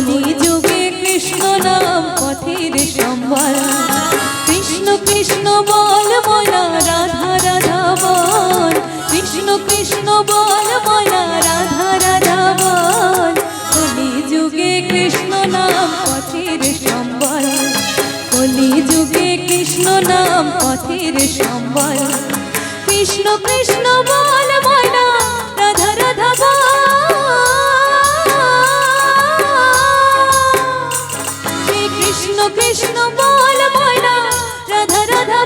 কলি যুগে কৃষ্ণ নাম পথের সম্বল। কৃষ্ণ কৃষ্ণ বল ময়না রাধা রাধা বল। কৃষ্ণ কৃষ্ণ বল ময়না রাধা রাধা বল। কলি যুগে কৃষ্ণ নাম পথের সম্বল। কলি যুগে কৃষ্ণ নাম পথের সম্বল। কৃষ্ণ কৃষ্ণ বল ময়না রাধা রাধা বল। কৃষ্ণ বল ময়না রাধা রাধা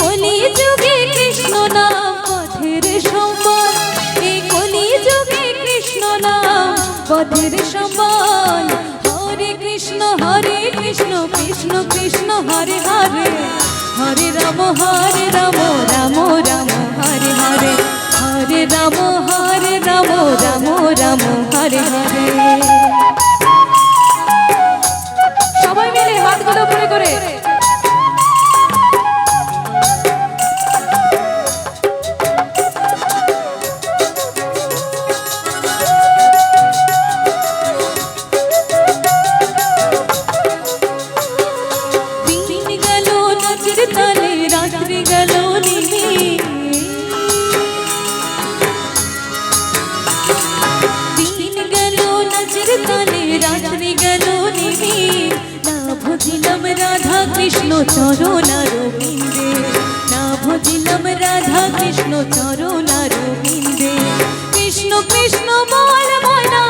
কলি যুগে কৃষ্ণ নাম, পথের সম্বল এই কলি যুগে কৃষ্ণ নাম, পথের সম্বল হরে কৃষ্ণ হরে কৃষ্ণ কৃষ্ণ কৃষ্ণ, হরে হরে। হরে রাম হরে রাম রাম রাম, হরে হরে। হরে রাম হরে রাম রাম রাম, হরে হরে। সবাই মিলে হাতগুলো উপরে করে। রাত্রি গেল নীলে। ভজিলাম রাধা কৃষ্ণ চরণ রবীন্দ্রে না ভজিলাম রাধা কৃষ্ণ চরণ রবীন্দ্রে কৃষ্ণ কৃষ্ণ, বল ময়না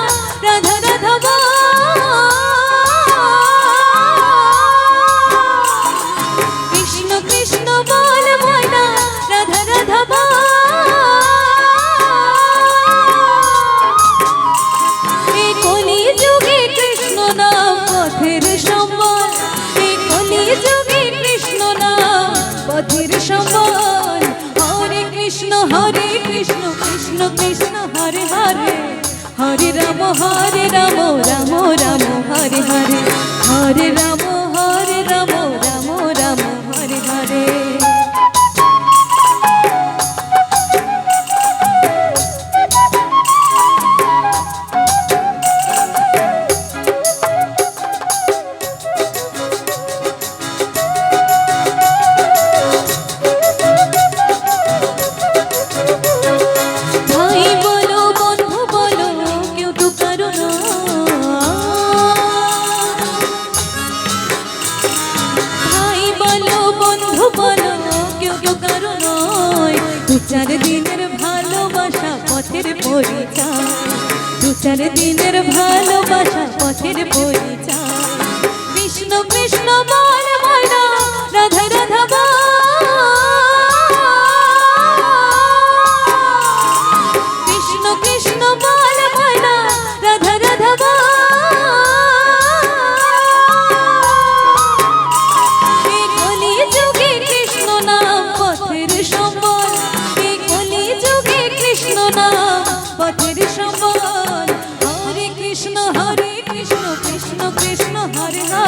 পথের সমান। হরে কৃষ্ণ হরে কৃষ্ণ কৃষ্ণ কৃষ্ণ, হরে হরে। হরে রাম হরে রাম রাম রাম, হরে হরে। হরে রাম তো কারও নয়। দু চার দিনের ভালোবাসা পথের পরিচয়। দু চার দিনের ভালোবাসা